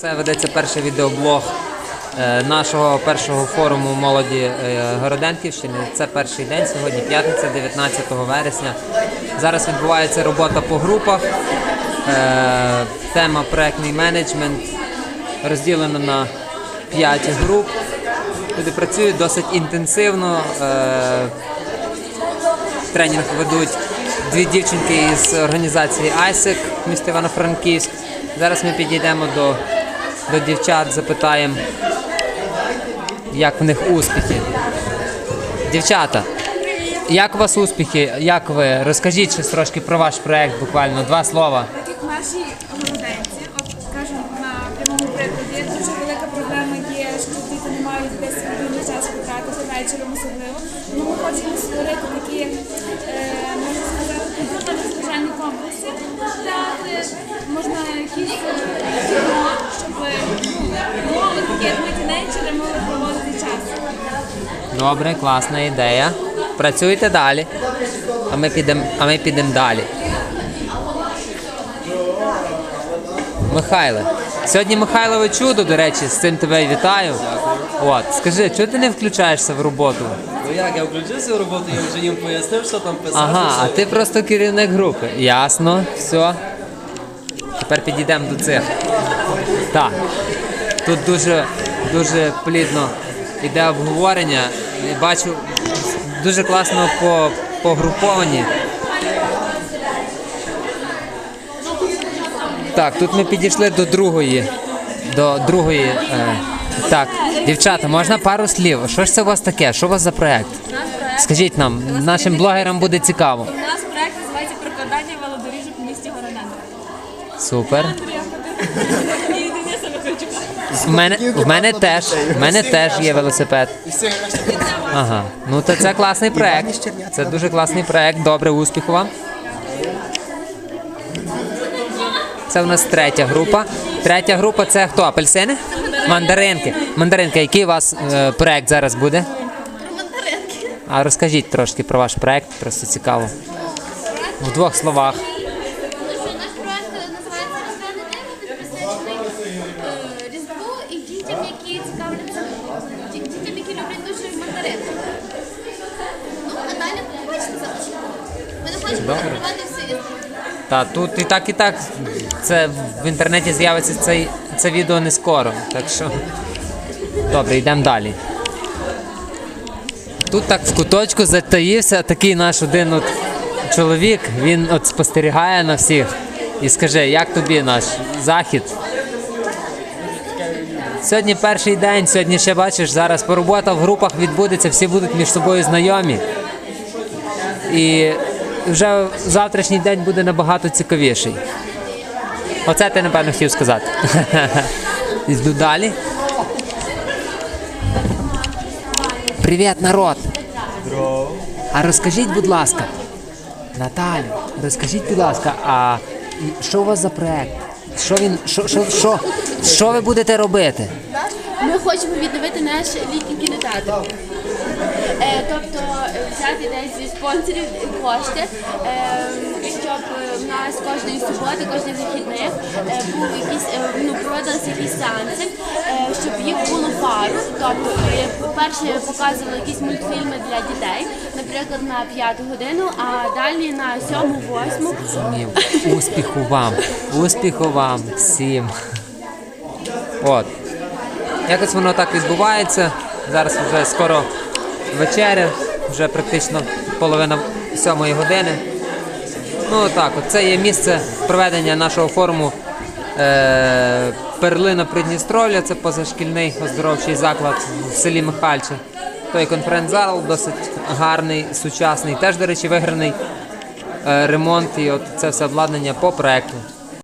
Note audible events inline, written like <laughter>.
Це ведеться перший відеоблог е, нашого першого форуму молоді е, Городенківщини. Це перший день сьогодні, п'ятниця, 19 вересня. Зараз відбувається робота по групах. Е, Тема проектний менеджмент розділена на 5 груп. Люди працюють досить інтенсивно. Тренінг ведуть дві дівчинки із організації ISEC міста Івано-Франківськ. Зараз ми підійдемо до, до дівчат, запитаємо, як в них успіхи. Дівчата, як у вас успіхи? Як ви? Розкажіть щось трошки про ваш проект, буквально два слова. Так як наші молоденці, от скажімо, на прямому прикладі, дуже велика проблема є, що діти не мають десь вільний час потратити вечором особливо. Тому ми хочемо створити такі, е, можна сказати, комплекси, де можна якісь як ми тінейджери, могли проводити час. Добре, класна ідея. Працюйте далі. А ми підемо, а ми підемо далі. Михайле. Сьогодні Михайлове чудо, до речі, з цим тебе вітаю. От, скажи, чого ти не включаєшся в роботу? Ну як, я включився в роботу, я вже їм пояснив, що там писати. Ага, а що- ти просто керівник групи. Ясно, все. Тепер підійдемо до цих. Так. Тут дуже, дуже плідно йде обговорення. Бачу, дуже класно погруповані. Так, тут ми підійшли до другої. До другої. Е, так, дівчата, можна пару слів? Що ж це у вас таке? Що у вас за проект? Скажіть нам, нашим блогерам буде цікаво. У нас проект називається Прокладання велодоріжок в місті Городенко. Супер. В мене, в мене теж, в мене теж є велосипед. Ага. Ну то це класний проект. Це дуже класний проект. Добре, успіху вам. Це в нас третя група. Третя група це хто? Апельсини? Мандаринки. Мандаринки, який у вас е, проект зараз буде? А розкажіть трошки про ваш проект, просто цікаво. В двох словах. Наш проект називається Різдвяна тема, він присвячений е, Різдву і дітям, які цікавляться ді- дітям, які люблять дуже мандарини. Ну, а далі побачите зараз. Всі. Та тут і так, і так. Це в інтернеті з'явиться це, це відео не скоро. Так що. Добре, йдемо далі. Тут так в куточку затаївся такий наш один от чоловік, він от спостерігає на всіх і скаже, як тобі наш захід? Сьогодні перший день, сьогодні ще бачиш, зараз поробота в групах відбудеться, всі будуть між собою знайомі. І вже завтрашній день буде набагато цікавіший. Оце ти, напевно, хотів сказати. <laughs> Йду далі. Привіт, народ! А розкажіть, будь ласка, Наталю, розкажіть, будь ласка, а що у вас за проект? Що він, що, що, що, що ви будете робити? Ми хочемо відновити наш літній кінотеатр. Е, тобто е, взяти десь зі спонсорів кошти, е, щоб в нас кожної суботи, кожних вихідних е, був якісь, е, ну, проводилися якісь сеанси, щоб їх було пару. Тобто, е, по-перше, показували якісь мультфільми для дітей, наприклад, на п'яту годину, а далі на сьому, восьму. Успіху вам! Успіху вам всім! От. Якось воно так відбувається. Зараз вже скоро вечеря, вже практично половина сьомої години. Ну так, це є місце проведення нашого форуму е, Перлина Придністров'я, це позашкільний оздоровчий заклад в селі Михальче. Той конференц-зал досить гарний, сучасний. Теж, до речі, виграний е, ремонт і от це все обладнання по проекту.